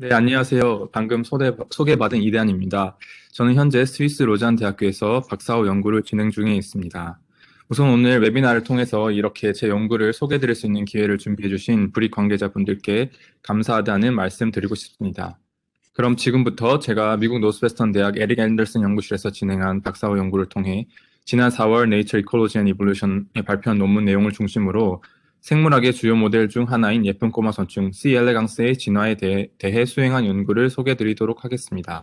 네, 안녕하세요. 방금 소개, 소개받은 이대한입니다. 저는 현재 스위스 로잔 대학교에서 박사호 연구를 진행 중에 있습니다. 우선 오늘 웨비나를 통해서 이렇게 제 연구를 소개드릴 수 있는 기회를 준비해 주신 브릭 관계자분들께 감사하다는 말씀 드리고 싶습니다. 그럼 지금부터 제가 미국 노스웨스턴 대학 에릭 앤더슨 연구실에서 진행한 박사호 연구를 통해 지난 4월 Nature Ecology and Evolution에 발표한 논문 내용을 중심으로 생물학의 주요 모델 중 하나인 예쁜 꼬마 선충 C. 엘레강스의 진화에 대해, 대해 수행한 연구를 소개해 드리도록 하겠습니다.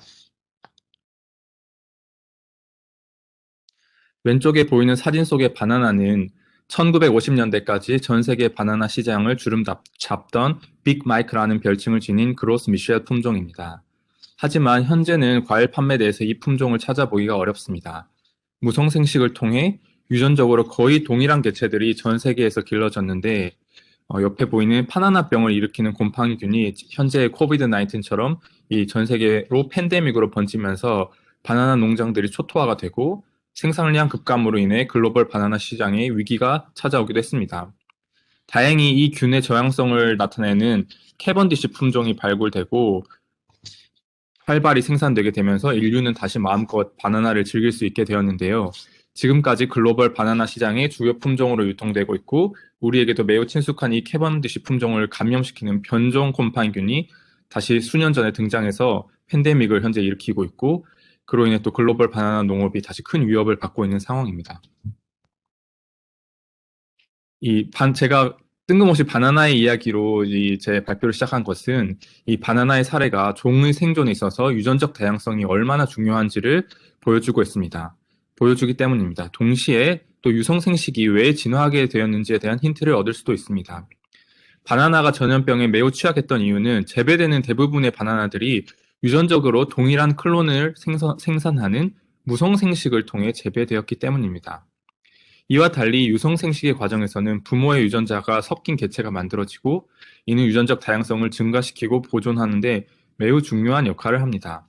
왼쪽에 보이는 사진 속의 바나나는 1950년대까지 전 세계 바나나 시장을 주름 잡던 빅 마이크라는 별칭을 지닌 그로스 미셸 품종입니다. 하지만 현재는 과일 판매대에서 이 품종을 찾아보기가 어렵습니다. 무성생식을 통해 유전적으로 거의 동일한 개체들이 전 세계에서 길러졌는데 어, 옆에 보이는 파나나병을 일으키는 곰팡이균이 현재 코비드 19처럼 이 전 세계로 팬데믹으로 번지면서 바나나 농장들이 초토화가 되고 생산량 급감으로 인해 글로벌 바나나 시장에 위기가 찾아오기도 했습니다. 다행히 이 균의 저항성을 나타내는 캐번디시 품종이 발굴되고 활발히 생산되게 되면서 인류는 다시 마음껏 바나나를 즐길 수 있게 되었는데요. 지금까지 글로벌 바나나 시장의 주요 품종으로 유통되고 있고 우리에게도 매우 친숙한 이 캐번디시 품종을 감염시키는 변종 곰팡이균이 다시 수년 전에 등장해서 팬데믹을 현재 일으키고 있고 그로 인해 또 글로벌 바나나 농업이 다시 큰 위협을 받고 있는 상황입니다. 이 반, 제가 뜬금없이 바나나의 이야기로 이 제 발표를 시작한 것은 이 바나나의 사례가 종의 생존에 있어서 유전적 다양성이 얼마나 중요한지를 보여주고 있습니다. 보여주기 때문입니다. 동시에 또 유성생식이 왜 진화하게 되었는지에 대한 힌트를 얻을 수도 있습니다. 바나나가 전염병에 매우 취약했던 이유는 재배되는 대부분의 바나나들이 유전적으로 동일한 클론을 생산, 하는 무성생식을 통해 재배되었기 때문입니다. 이와 달리 유성생식의 과정에서는 부모의 유전자가 섞인 개체가 만들어지고 이는 유전적 다양성을 증가시키고 보존하는데 매우 중요한 역할을 합니다.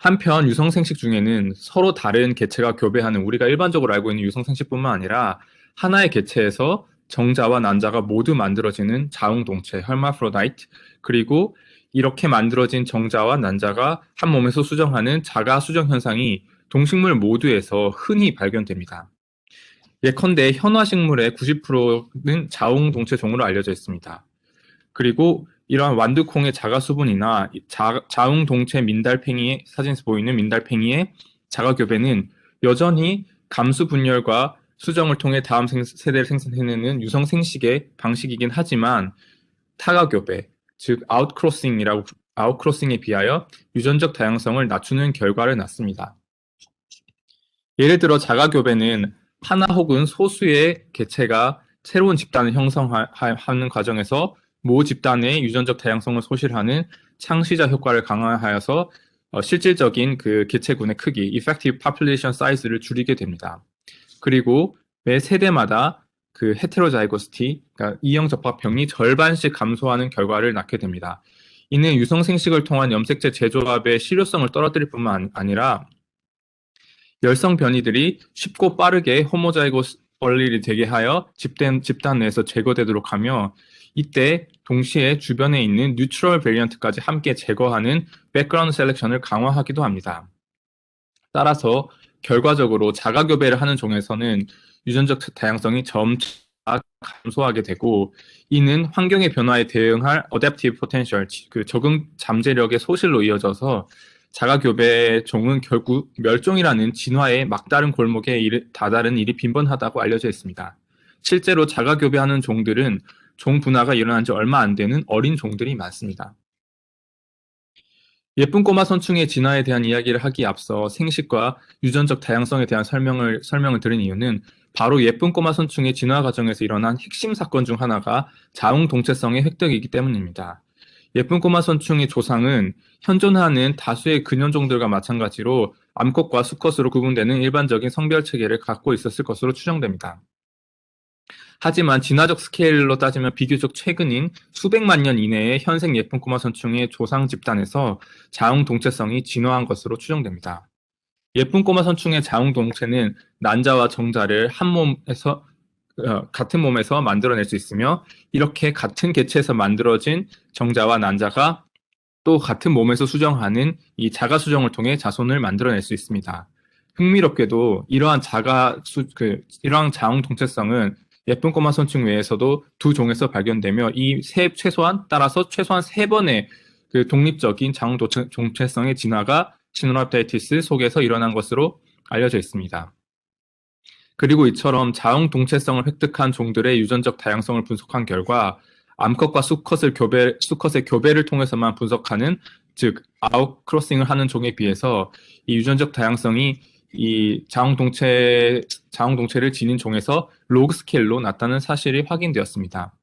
한편 유성생식 중에는 서로 다른 개체가 교배하는 우리가 일반적으로 알고 있는 유성생식뿐만 아니라 하나의 개체에서 정자와 난자가 모두 만들어지는 자웅동체 hermaphrodite 그리고 이렇게 만들어진 정자와 난자가 한 몸에서 수정하는 자가 수정 현상이 동식물 모두에서 흔히 발견됩니다. 예컨대 현화식물의 90%는 자웅동체 종으로 알려져 있습니다. 그리고 이러한 완두콩의 자가수분이나 자, 자웅동체 민달팽이 사진에서 보이는 민달팽이의 자가교배는 여전히 감수 분열과 수정을 통해 다음 생, 세대를 생산해내는 유성 생식의 방식이긴 하지만 타가교배, 즉 아웃크로싱이라고 아웃크로싱에 비하여 유전적 다양성을 낮추는 결과를 낳습니다. 예를 들어 자가교배는 하나 혹은 소수의 개체가 새로운 집단을 형성하는 과정에서 모 집단의 유전적 다양성을 소실하는 창시자 효과를 강화하여서 어, 실질적인 그 개체군의 크기, effective population size를 줄이게 됩니다. 그리고 매 세대마다 그 헤테로자이고스티, 그러니까 이형 접합형이 절반씩 감소하는 결과를 낳게 됩니다. 이는 유성 생식을 통한 염색체 재조합의 실효성을 떨어뜨릴 뿐만 아니라 열성 변이들이 쉽고 빠르게 호모자이고스 벌일이 되게 하여 집단, 집단 내에서 제거되도록 하며 이때 동시에 주변에 있는 뉴트럴 베리언트까지 함께 제거하는 백그라운드 셀렉션을 강화하기도 합니다. 따라서 결과적으로 자가교배를 하는 종에서는 유전적 다양성이 점차 감소하게 되고 이는 환경의 변화에 대응할 어댑티브 포텐셜, 그 적응 잠재력의 소실로 이어져서 자가교배 종은 결국 멸종이라는 진화의 막다른 골목에 다다른 일이 빈번하다고 알려져 있습니다. 실제로 자가교배하는 종들은 종 분화가 일어난 지 얼마 안 되는 어린 종들이 많습니다. 예쁜 꼬마 선충의 진화에 대한 이야기를 하기에 앞서 생식과 유전적 다양성에 대한 설명을, 설명을 드린 이유는 바로 예쁜 꼬마 선충의 진화 과정에서 일어난 핵심 사건 중 하나가 자웅 동체성의 획득이기 때문입니다. 예쁜 꼬마 선충의 조상은 현존하는 다수의 근현종들과 마찬가지로 암컷과 수컷으로 구분되는 일반적인 성별 체계를 갖고 있었을 것으로 추정됩니다. 하지만 진화적 스케일로 따지면 비교적 최근인 수백만 년 이내에 현생 예쁜 꼬마 선충의 조상 집단에서 자웅 동체성이 진화한 것으로 추정됩니다. 예쁜 꼬마 선충의 자웅 동체는 난자와 정자를 한 몸에서 어, 같은 몸에서 만들어낼 수 있으며 이렇게 같은 개체에서 만들어진 정자와 난자가 또 같은 몸에서 수정하는 이 자가 수정을 통해 자손을 만들어낼 수 있습니다. 흥미롭게도 이러한 자가 수, 그 이러한 자웅 동체성은 예쁜 꼬마 선충 외에서도 두 종에서 발견되며 이 세 최소한 따라서 최소한 세 번의 그 독립적인 자웅 동체성의 진화가 시노랍다이티스 속에서 일어난 것으로 알려져 있습니다. 그리고 이처럼 자웅 동체성을 획득한 종들의 유전적 다양성을 분석한 결과 암컷과 수컷을 교배, 수컷의 교배를 통해서만 분석하는 즉 아웃크로싱을 하는 종에 비해서 이 유전적 다양성이 이 자웅 동체 자웅 동체를 지닌 종에서 로그 스케일로 나타나는 사실이 확인되었습니다.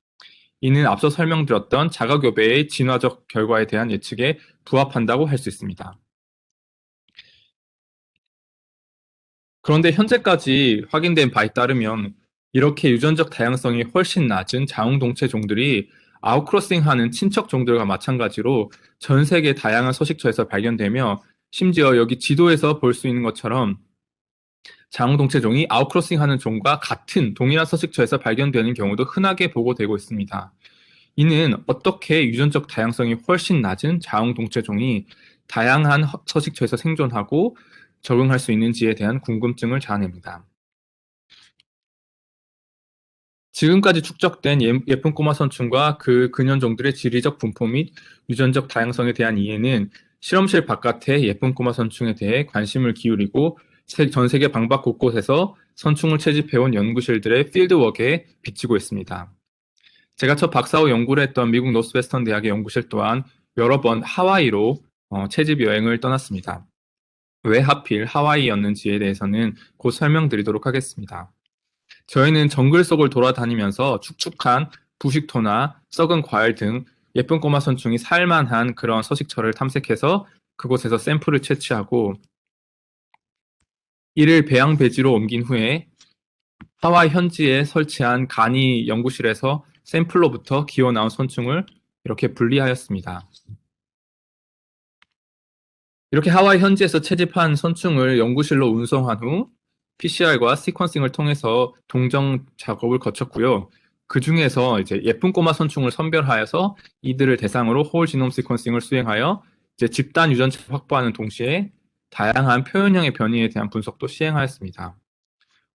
이는 앞서 설명드렸던 자가교배의 진화적 결과에 대한 예측에 부합한다고 할 수 있습니다. 그런데 현재까지 확인된 바에 따르면 이렇게 유전적 다양성이 훨씬 낮은 자웅동체 종들이 아웃크로싱하는 친척 종들과 마찬가지로 전 세계 다양한 서식처에서 발견되며 심지어 여기 지도에서 볼 수 있는 것처럼 자웅동체 종이 아웃크로싱하는 종과 같은 동일한 서식처에서 발견되는 경우도 흔하게 보고되고 있습니다. 이는 어떻게 유전적 다양성이 훨씬 낮은 자웅동체 종이 다양한 서식처에서 생존하고 적응할 수 있는지에 대한 궁금증을 자아냅니다. 지금까지 축적된 예, 예쁜 꼬마 선충과 그 근현종들의 지리적 분포 및 유전적 다양성에 대한 이해는 실험실 바깥의 예쁜 꼬마 선충에 대해 관심을 기울이고 전 세계 방박 곳곳에서 선충을 채집해온 연구실들의 필드워크에 비치고 있습니다. 제가 첫 박사 후 연구를 했던 미국 노스웨스턴 대학의 연구실 또한 여러 번 하와이로 어, 채집 여행을 떠났습니다. 왜 하필 하와이였는지에 대해서는 곧 설명드리도록 하겠습니다. 저희는 정글 속을 돌아다니면서 축축한 부식토나 썩은 과일 등 예쁜 꼬마 선충이 살만한 그런 서식처를 탐색해서 그곳에서 샘플을 채취하고 이를 배양 배지로 옮긴 후에 하와이 현지에 설치한 간이 연구실에서 샘플로부터 기어 나온 선충을 이렇게 분리하였습니다. 이렇게 하와이 현지에서 채집한 선충을 연구실로 운송한 후 PCR과 시퀀싱을 통해서 동정 작업을 거쳤고요. 그 중에서 이제 예쁜 꼬마 선충을 선별하여서 이들을 대상으로 홀 지놈 시퀀싱을 수행하여 이제 집단 유전체 확보하는 동시에 다양한 표현형의 변이에 대한 분석도 시행하였습니다.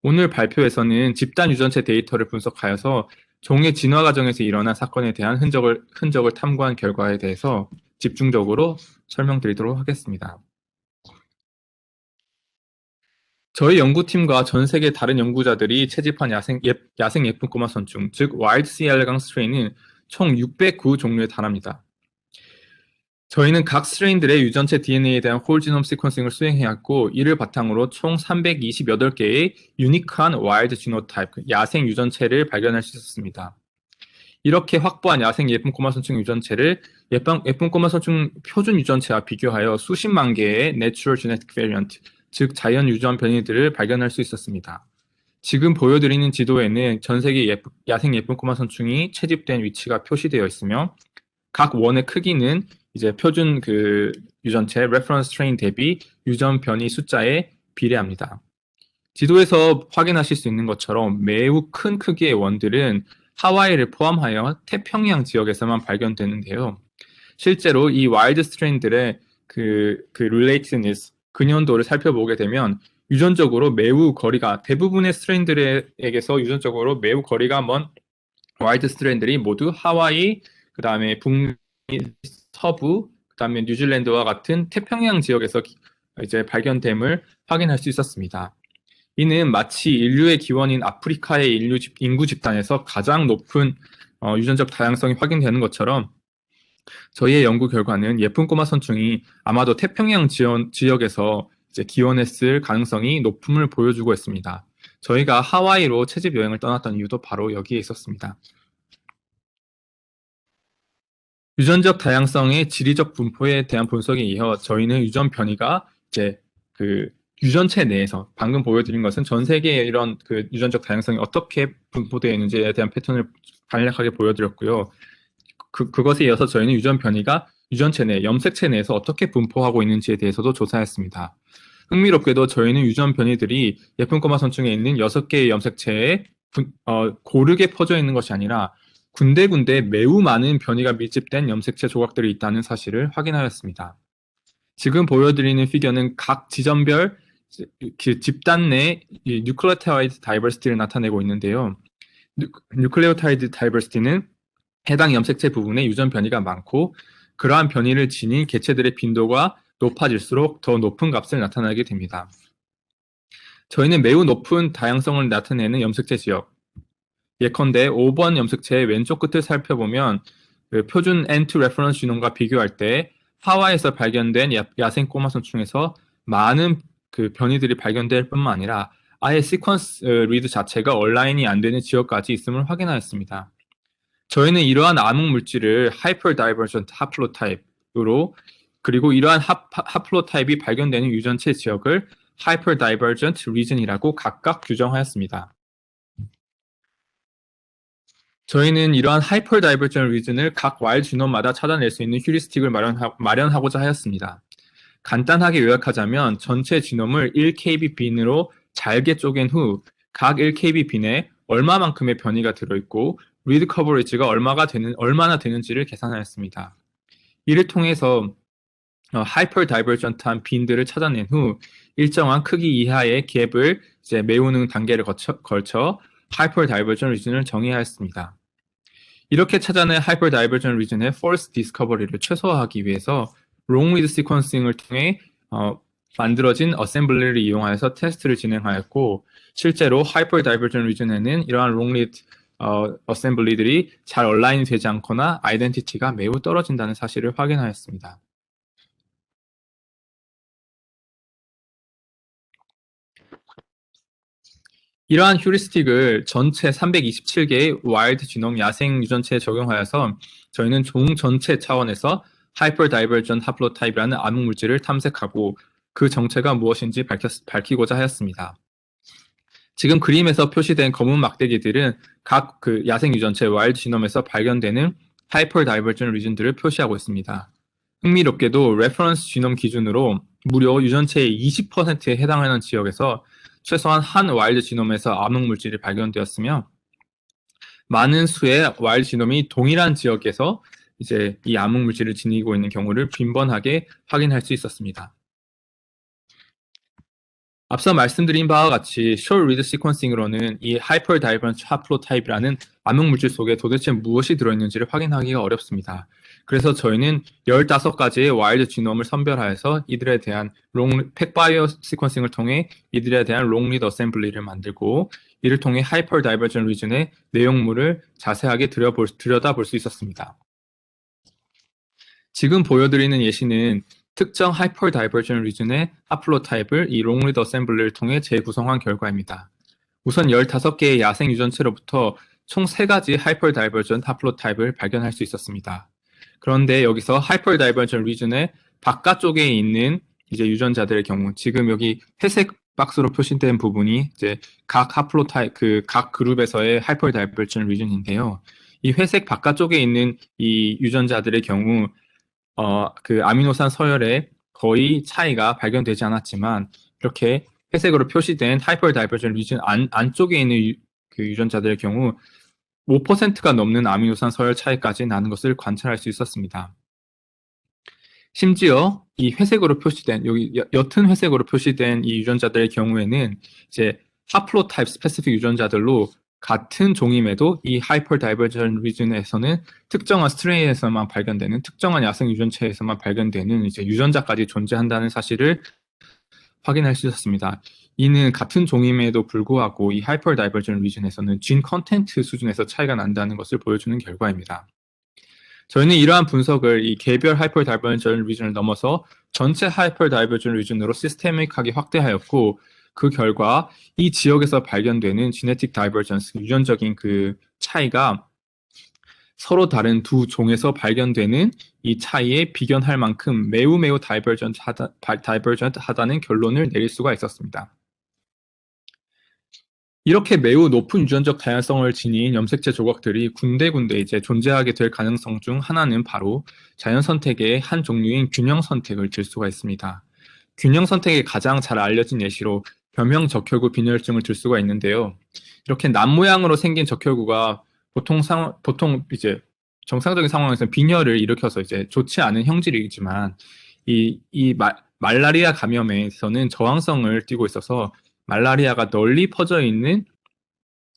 오늘 발표에서는 집단 유전체 데이터를 분석하여서 종의 진화 과정에서 일어난 사건에 대한 흔적을, 흔적을 탐구한 결과에 대해서 집중적으로 설명드리도록 하겠습니다. 저희 연구팀과 전 세계 다른 연구자들이 채집한 야생, 예, 야생 예쁜 꼬마 선충, 즉 와일드 시 엘레강 스트레인은 총 609 종류에 달합니다. 저희는 각 스트레인들의 유전체 DNA에 대한 홀 지놈 시퀀싱을 수행해왔고 이를 바탕으로 총 328개의 유니크한 와일드 지노타입, 야생 유전체를 발견할 수 있었습니다. 이렇게 확보한 야생 예쁜 꼬마 선충 유전체를 예쁜, 예쁜 꼬마 선충 표준 유전체와 비교하여 수십만 개의 Natural Genetic Variant, 즉 자연 유전 변이들을 발견할 수 있었습니다. 지금 보여드리는 지도에는 전 세계 예쁘, 야생 예쁜 꼬마 선충이 채집된 위치가 표시되어 있으며 각 원의 크기는 이제 표준 그 유전체 reference train 대비 유전 변이 숫자에 비례합니다. 지도에서 확인하실 수 있는 것처럼 매우 큰 크기의 원들은 하와이를 포함하여 태평양 지역에서만 발견되는데요. 실제로 이 와일드 스트레인들의 그, 그 relatedness, 근연도를 살펴보게 되면 유전적으로 매우 거리가 대부분의 스트레인들에게서 유전적으로 매우 거리가 먼 와일드 스트레인들이 모두 하와이, 그 다음에 북미, 서부, 그 다음에 뉴질랜드와 같은 태평양 지역에서 이제 발견됨을 확인할 수 있었습니다. 이는 마치 인류의 기원인 아프리카의 인류 집, 인구 집단에서 가장 높은 어, 유전적 다양성이 확인되는 것처럼 저희의 연구 결과는 예쁜 꼬마 선충이 아마도 태평양 지원, 지역에서 이제 기원했을 가능성이 높음을 보여주고 있습니다. 저희가 하와이로 채집 여행을 떠났던 이유도 바로 여기에 있었습니다. 유전적 다양성의 지리적 분포에 대한 분석에 이어 저희는 유전 변이가 이제 그 유전체 내에서 방금 보여드린 것은 전 세계의 이런 그 유전적 다양성이 어떻게 분포되어 있는지에 대한 패턴을 간략하게 보여드렸고요. 그, 그것에 이어서 저희는 유전 변이가 유전체 내, 염색체 내에서 어떻게 분포하고 있는지에 대해서도 조사했습니다. 흥미롭게도 저희는 유전 변이들이 예쁜 꼬마 선충에 있는 6개의 염색체에 군- 어, 고르게 퍼져 있는 것이 아니라 군데군데 매우 많은 변이가 밀집된 염색체 조각들이 있다는 사실을 확인하였습니다. 지금 보여드리는 피겨는 각 지점별 그 집단 내 뉴클레오타이드 다이버시티를 나타내고 있는데요. 뉴 클레오타이드 다이버시티는 해당 염색체 부분에 유전 변이가 많고 그러한 변이를 지닌 개체들의 빈도가 높아질수록 더 높은 값을 나타나게 됩니다. 저희는 매우 높은 다양성을 나타내는 염색체 지역, 예컨대 5번 염색체의 왼쪽 끝을 살펴보면 그 표준 N2 레퍼런스 지놈과 비교할 때 하와이에서 발견된 야- 야생 꼬마손충에서 많은 그 변이들이 발견될 뿐만 아니라 아예 시퀀스 어, 리드 자체가 얼라인이 안 되는 지역까지 있음을 확인하였습니다. 저희는 이러한 암흑 물질을 하이퍼 다이버전트 하플로타입으로 그리고 이러한 하, 하플로타입이 발견되는 유전체 지역을 하이퍼 다이버전트 리전이라고 각각 규정하였습니다. 저희는 이러한 하이퍼 다이버전 리즌을 각 와일 지놈마다 찾아낼 수 있는 휴리스틱을 마련하, 마련하 고자 하였습니다. 간단하게 요약하자면 전체 지놈을 1kb 빈으로 잘게 쪼갠 후 각 1kb 빈에 얼마만큼의 변이가 들어있고 리드 커버리지가 얼마가 되는 얼마나 되는지를 계산하였습니다. 이를 통해서 하이퍼 다이버전트한 빈들을 찾아낸 후 일정한 크기 이하의 갭을 이제 메우는 단계를 거쳐, 걸쳐 하이퍼 다이버전 리즌을 정의하였습니다. 이렇게 찾아낸 하이퍼 다이버전 리즌의 false discovery를 최소화하기 위해서 long read sequencing을 통해 어, 만들어진 어셈블리를 이용하여서 테스트를 진행하였고 실제로 하이퍼 다이버전 리즌에는 이러한 long read 어, 어셈블리들이 잘 얼라인이 되지 않거나 아이덴티티가 매우 떨어진다는 사실을 확인하였습니다. 이러한 휴리스틱을 전체 327개의 와일드 지놈 야생 유전체에 적용하여서 저희는 종 전체 차원에서 하이퍼 다이버전 하플로타입이라는 암흑 물질을 탐색하고 그 정체가 무엇인지 밝혔, 밝히고자 하였습니다. 지금 그림에서 표시된 검은 막대기들은 각 그 야생 유전체 와일드 지놈에서 발견되는 하이퍼 다이버전 리즌들을 표시하고 있습니다. 흥미롭게도 레퍼런스 지놈 기준으로 무려 유전체의 20%에 해당하는 지역에서 최소한 한 와일드 지놈에서 암흑 물질이 발견되었으며 많은 수의 와일드 지놈이 동일한 지역에서 이제 이 암흑 물질을 지니고 있는 경우를 빈번하게 확인할 수 있었습니다. 앞서 말씀드린 바와 같이 short read sequencing으로는 이 hyper divergent haplotype라는 암흑 물질 속에 도대체 무엇이 들어있는지를 확인하기가 어렵습니다. 그래서 저희는 15가지의 와일드 지놈을 선별하여서 이들에 대한 롱, 팩바이오 시퀀싱을 통해 이들에 대한 롱리드 어셈블리를 만들고 이를 통해 하이퍼 다이버전 리즌의 내용물을 자세하게 들여다볼 수 있었습니다. 지금 보여드리는 예시는 특정 하이퍼 다이버전 리즌의 하플로 타입을 이 롱리드 어셈블리를 통해 재구성한 결과입니다. 우선 15개의 야생 유전체로부터 총 3가지 하이퍼 다이버전 하플로 타입을 발견할 수 있었습니다. 그런데 여기서 하이퍼 다이버전 리즌의 바깥쪽에 있는 이제 유전자들의 경우 지금 여기 회색 박스로 표시된 부분이 이제 각 하플로타입 그 각 그룹에서의 하이퍼 다이버전 리즌인데요. 이 회색 바깥쪽에 있는 이 유전자들의 경우 어, 그 아미노산 서열에 거의 차이가 발견되지 않았지만 이렇게 회색으로 표시된 하이퍼 다이버전 리즌 안, 안쪽에 있는 유, 그 유전자들의 경우 5%가 넘는 아미노산 서열 차이까지 나는 것을 관찰할 수 있었습니다. 심지어 이 회색으로 표시된 여기 옅은 회색으로 표시된 이 유전자들의 경우에는 이제 하플로타입 스페시픽 유전자들로 같은 종임에도 이 하이퍼 다이버전 리즌에서는 특정한 스트레인에서만 발견되는 특정한 야생 유전체에서만 발견되는 이제 유전자까지 존재한다는 사실을 확인할 수 있었습니다. 이는 같은 종임에도 불구하고 이 하이퍼 다이버전 리즌에서는 진 컨텐트 수준에서 차이가 난다는 것을 보여주는 결과입니다. 저희는 이러한 분석을 이 개별 하이퍼 다이버전 리즌을 넘어서 전체 하이퍼 다이버전 리즌으로 시스테믹하게 확대하였고 그 결과 이 지역에서 발견되는 지네틱 다이버전스 유전적인 그 차이가 서로 다른 두 종에서 발견되는 이 차이에 비견할 만큼 매우 매우 다이버전트하다, 다이버전트하다는 결론을 내릴 수가 있었습니다. 이렇게 매우 높은 유전적 다양성을 지닌 염색체 조각들이 군데군데 이제 존재하게 될 가능성 중 하나는 바로 자연 선택의 한 종류인 균형 선택을 들 수가 있습니다. 균형 선택이 가장 잘 알려진 예시로 변형 적혈구 빈혈증을 들 수가 있는데요. 이렇게 남 모양으로 생긴 적혈구가 보통 상 보통 이제 정상적인 상황에서는 빈혈을 일으켜서 이제 좋지 않은 형질이지만 이, 이 마, 말라리아 감염에서는 저항성을 띠고 있어서 말라리아가 널리 퍼져 있는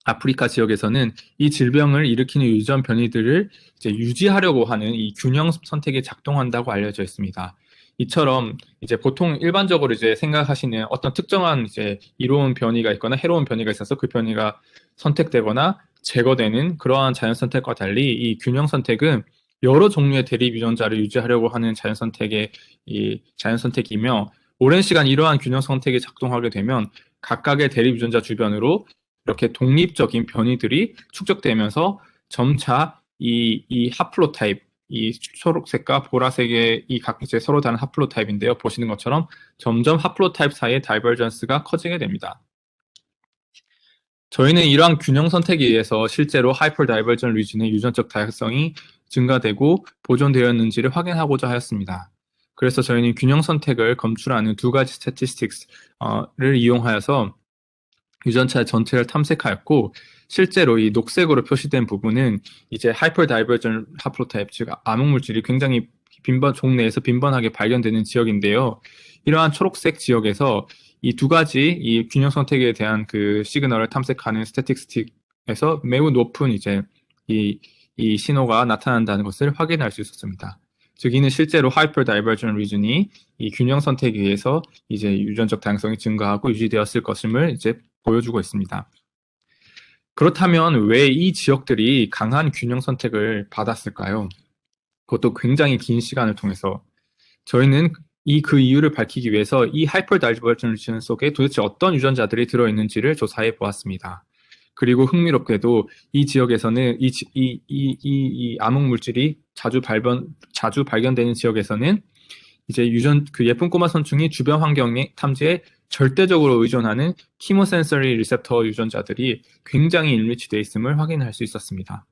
아프리카 지역에서는 이 질병을 일으키는 유전 변이들을 이제 유지하려고 하는 이 균형 선택이 작동한다고 알려져 있습니다. 이처럼 이제 보통 일반적으로 이제 생각하시는 어떤 특정한 이제 이로운 변이가 있거나 해로운 변이가 있어서 그 변이가 선택되거나 제거되는 그러한 자연 선택과 달리 이 균형 선택은 여러 종류의 대립 유전자를 유지하려고 하는 자연 선택의 이 자연 선택이며 오랜 시간 이러한 균형 선택이 작동하게 되면 각각의 대립 유전자 주변으로 이렇게 독립적인 변이들이 축적되면서 점차 이, 이 하플로타입, 이 초록색과 보라색의 이각 이제 서로 다른 하플로타입인데요. 보시는 것처럼 점점 하플로타입 사이의 다이버전스가 커지게 됩니다. 저희는 이러한 균형 선택에 의해서 실제로 하이퍼 다이버전 리진의 유전적 다양성이 증가되고 보존되었는지를 확인하고자 하였습니다. 그래서 저희는 균형 선택을 검출하는 두 가지 스태티스틱스를 이용하여서 유전차 전체를 탐색하였고 실제로 이 녹색으로 표시된 부분은 이제 하이퍼 다이버전 하플로타입 즉 암흑 물질이 굉장히 빈번 종내에서 빈번하게 발견되는 지역인데요. 이러한 초록색 지역에서 이 두 가지 이 균형 선택에 대한 그 시그널을 탐색하는 스태티스틱에서 매우 높은 이제 이, 이 신호가 나타난다는 것을 확인할 수 있었습니다. 즉 이는 실제로 하이퍼 다이버전 리즌이 이 균형 선택에 의해서 이제 유전적 다양성이 증가하고 유지되었을 것임을 이제 보여주고 있습니다. 그렇다면 왜 이 지역들이 강한 균형 선택을 받았을까요? 그것도 굉장히 긴 시간을 통해서 저희는 이 그 이유를 밝히기 위해서 이 하이퍼 다이버전 리전 속에 도대체 어떤 유전자들이 들어있는지를 조사해 보았습니다. 그리고 흥미롭게도 이 지역에서는 이, 이, 이, 이, 이 암흑 물질이 자주 발견, 자주 발견되는 지역에서는 이제 유전, 그 예쁜 꼬마 선충이 주변 환경의 탐지에 절대적으로 의존하는 키모센서리 리셉터 유전자들이 굉장히 일치되어 있음을 확인할 수 있었습니다.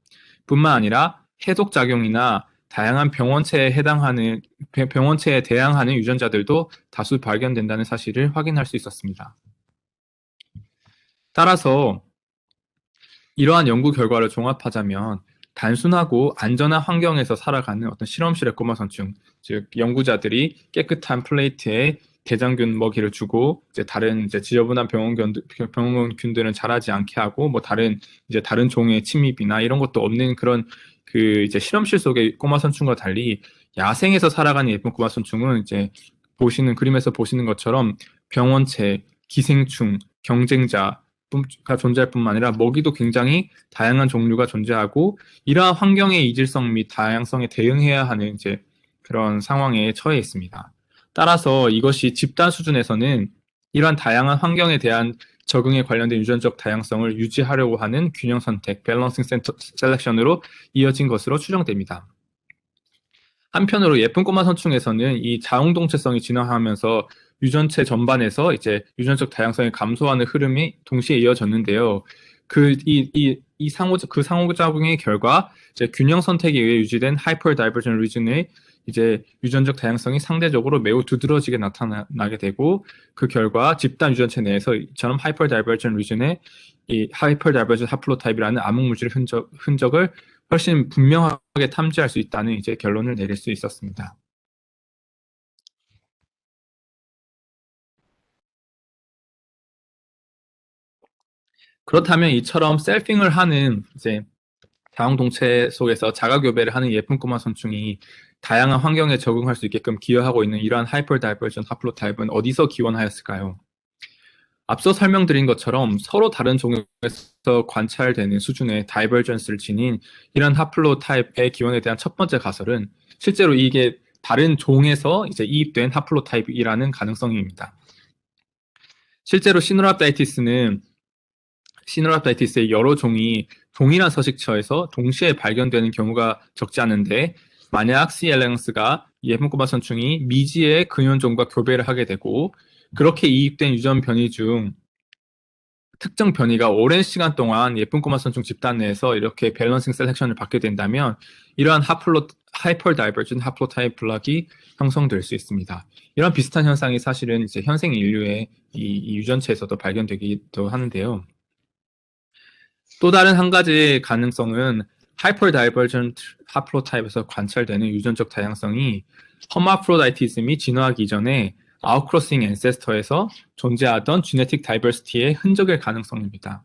뿐만 아니라 해독 작용이나 다양한 병원체에 해당하는 병원체에 대항하는 유전자들도 다수 발견된다는 사실을 확인할 수 있었습니다. 따라서 이러한 연구 결과를 종합하자면 단순하고 안전한 환경에서 살아가는 어떤 실험실의 꼬마 선충, 즉 연구자들이 깨끗한 플레이트에 대장균 먹이를 주고 이제 다른 이제 지저분한 병원균 병원균들은 자라지 않게 하고 뭐 다른 이제 다른 종의 침입이나 이런 것도 없는 그런 그 이제 실험실 속의 꼬마 선충과 달리 야생에서 살아가는 예쁜 꼬마 선충은 이제 보시는 그림에서 보시는 것처럼 병원체, 기생충, 경쟁자 가 존재할 뿐만 아니라 먹이도 굉장히 다양한 종류가 존재하고 이러한 환경의 이질성 및 다양성에 대응해야 하는 이제 그런 상황에 처해 있습니다. 따라서 이것이 집단 수준에서는 이러한 다양한 환경에 대한 적응에 관련된 유전적 다양성을 유지하려고 하는 균형 선택, 밸런싱 셀렉션으로 이어진 것으로 추정됩니다. 한편으로 예쁜 꼬마 선충에서는 이 자웅동체성이 진화하면서 유전체 전반에서 이제 유전적 다양성이 감소하는 흐름이 동시에 이어졌는데요. 그, 이, 이, 이 상호, 그 상호작용의 결과, 이제 균형 선택에 의해 유지된 하이퍼 다이버전 리즌의 이제 유전적 다양성이 상대적으로 매우 두드러지게 나타나게 되고 그 결과 집단 유전체 내에서 이처럼 하이퍼 다이버전 리즌의 이 하이퍼 다이버전 하플로타입이라는 암흑 물질 흔적, 흔적을 훨씬 분명하게 탐지할 수 있다는 이제 결론을 내릴 수 있었습니다. 그렇다면 이처럼 셀핑을 하는 이제 자웅동체 속에서 자가교배를 하는 예쁜 꼬마 선충이 다양한 환경에 적응할 수 있게끔 기여하고 있는 이러한 하이퍼 다이버전 하플로타입은 어디서 기원하였을까요? 앞서 설명드린 것처럼 서로 다른 종에서 관찰되는 수준의 다이버전스를 지닌 이런 하플로타입의 기원에 대한 첫 번째 가설은 실제로 이게 다른 종에서 이제 이입된 하플로타입이라는 가능성입니다. 실제로 시노랍다이티스는 시노랍다이티스의 여러 종이 동일한 서식처에서 동시에 발견되는 경우가 적지 않은데 만약 C. 엘레강스가 예쁜꼬마 선충이 미지의 근현종과 교배를 하게 되고 그렇게 이입된 유전 변이 중 특정 변이가 오랜 시간 동안 예쁜 꼬마 선충 집단 내에서 이렇게 밸런싱 셀렉션을 받게 된다면 이러한 하플로 hyperdivergent haplotype 블락이 형성될 수 있습니다. 이런 비슷한 현상이 사실은 이제 현생 인류의 이, 이 유전체에서도 발견되기도 하는데요. 또 다른 한 가지 가능성은 hyperdivergent haplotype에서 관찰되는 유전적 다양성이 허마프로다이티즘이 진화하기 이전에 아웃크로싱 앤세스터에서 존재하던 지네틱 다이버시티의 흔적일 가능성입니다.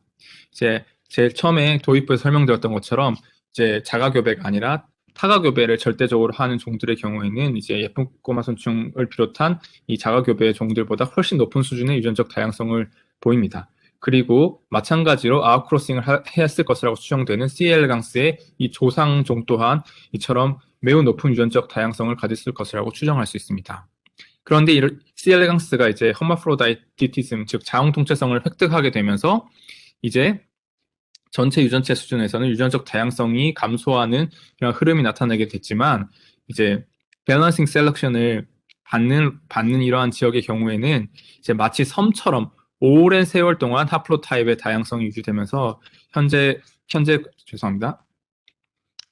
이제 제일 처음에 도입부에서 설명드렸던 것처럼 이제 자가교배가 아니라 타가교배를 절대적으로 하는 종들의 경우에는 이제 예쁜 꼬마 선충을 비롯한 이 자가교배 종들보다 훨씬 높은 수준의 유전적 다양성을 보입니다. 그리고 마찬가지로 아웃크로싱을 했을 것이라고 추정되는 CL강스의 이 조상종 또한 이처럼 매우 높은 유전적 다양성을 가졌을 것이라고 추정할 수 있습니다. 그런데 이 CL강스가 이제 허마프로다이티티즘, 즉 자웅 통체성을 획득하게 되면서 이제 전체 유전체 수준에서는 유전적 다양성이 감소하는 이런 흐름이 나타나게 됐지만 이제 밸런싱 셀렉션을 받는 받는 이러한 지역의 경우에는 이제 마치 섬처럼 오랜 세월 동안 하플로타입의 다양성이 유지되면서 현재 현재 죄송합니다.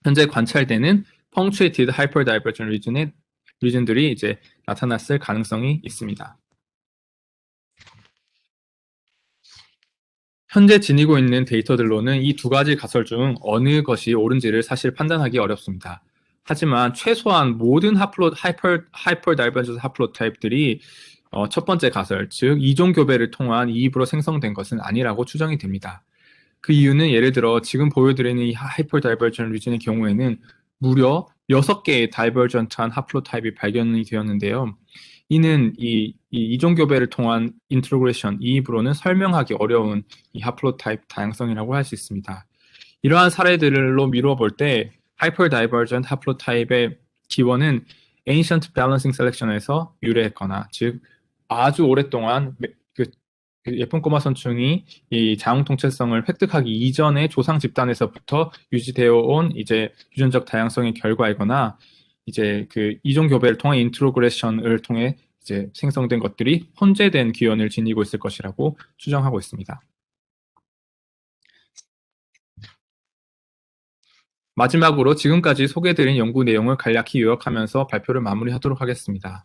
현재 관찰되는 punctuated hyperdivergent region의 리즌들이 이제 나타났을 가능성이 있습니다. 현재 지니고 있는 데이터들로는 이 두 가지 가설 중 어느 것이 옳은지를 사실 판단하기 어렵습니다. 하지만 최소한 모든 하플로, 하이퍼, 하이퍼 다이버전스 하플로 타입들이 어, 첫 번째 가설, 즉 이종 교배를 통한 이입으로 생성된 것은 아니라고 추정이 됩니다. 그 이유는 예를 들어 지금 보여드리는 이 하이퍼 다이버전 리즌의 경우에는 무려 6개의 다이버전 트한 하플로 타입이 발견이 되었는데요. 이는 이, 이 이종 교배를 통한 인트로그레션 이입으로는 설명하기 어려운 이 하플로타입 다양성이라고 할 수 있습니다. 이러한 사례들로 미루어 볼 때 하이퍼 다이버전트 하플로타입의 기원은 Ancient Balancing Selection에서 유래했거나 즉 아주 오랫동안 그, 그 예쁜 꼬마 선충이 이 자웅 통체성을 획득하기 이전의 조상 집단에서부터 유지되어 온 이제 유전적 다양성의 결과이거나 이제 그 이종 교배를 통한 인트로그레션을 통해 이제 생성된 것들이 혼재된 기원을 지니고 있을 것이라고 추정하고 있습니다. 마지막으로 지금까지 소개드린 연구 내용을 간략히 요약하면서 발표를 마무리하도록 하겠습니다.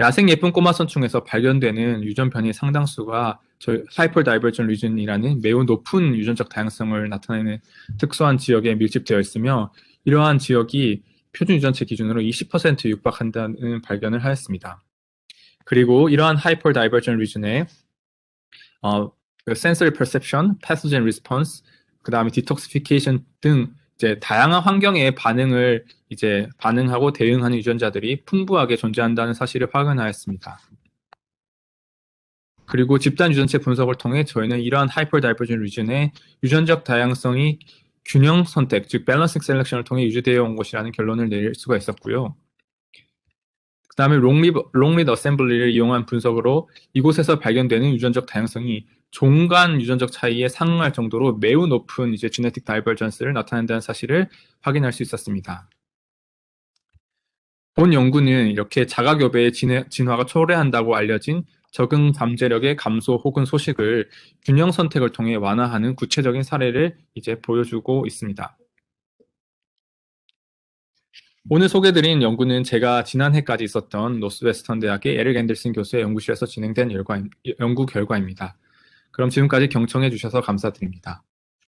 야생 예쁜 꼬마 선충에서 발견되는 유전 변이 상당수가 저희 하이퍼 다이버전 리즌이라는 매우 높은 유전적 다양성을 나타내는 특수한 지역에 밀집되어 있으며 이러한 지역이 표준 유전체 기준으로 20% 육박한다는 발견을 하였습니다. 그리고 이러한 하이퍼 다이버전 리즌에 어, 그 sensory perception, 그 다음에 detoxification 등 이제 다양한 환경에 반응을 이제 반응하고 대응하는 유전자들이 풍부하게 존재한다는 사실을 확인하였습니다. 그리고 집단 유전체 분석을 통해 저희는 이러한 하이퍼 다이버전 리즌의 유전적 다양성이 균형 선택, 즉 밸런싱 셀렉션을 통해 유지되어 온 것이라는 결론을 내릴 수가 있었고요. 그 다음에 롱립 어셈블리를 이용한 분석으로 이곳에서 발견되는 유전적 다양성이 종간 유전적 차이에 상응할 정도로 매우 높은 이제 지네틱 다이버전스를 나타낸다는 사실을 확인할 수 있었습니다. 본 연구는 이렇게 자가교배의 진화가 초래한다고 알려진 적응 잠재력의 감소 혹은 소식을 균형 선택을 통해 완화하는 구체적인 사례를 이제 보여주고 있습니다. 오늘 소개드린 연구는 제가 지난해까지 있었던 노스웨스턴 대학의 에릭 앤들슨 교수의 연구실에서 진행된 연구 결과입니다. 그럼 지금까지 경청해 주셔서 감사드립니다.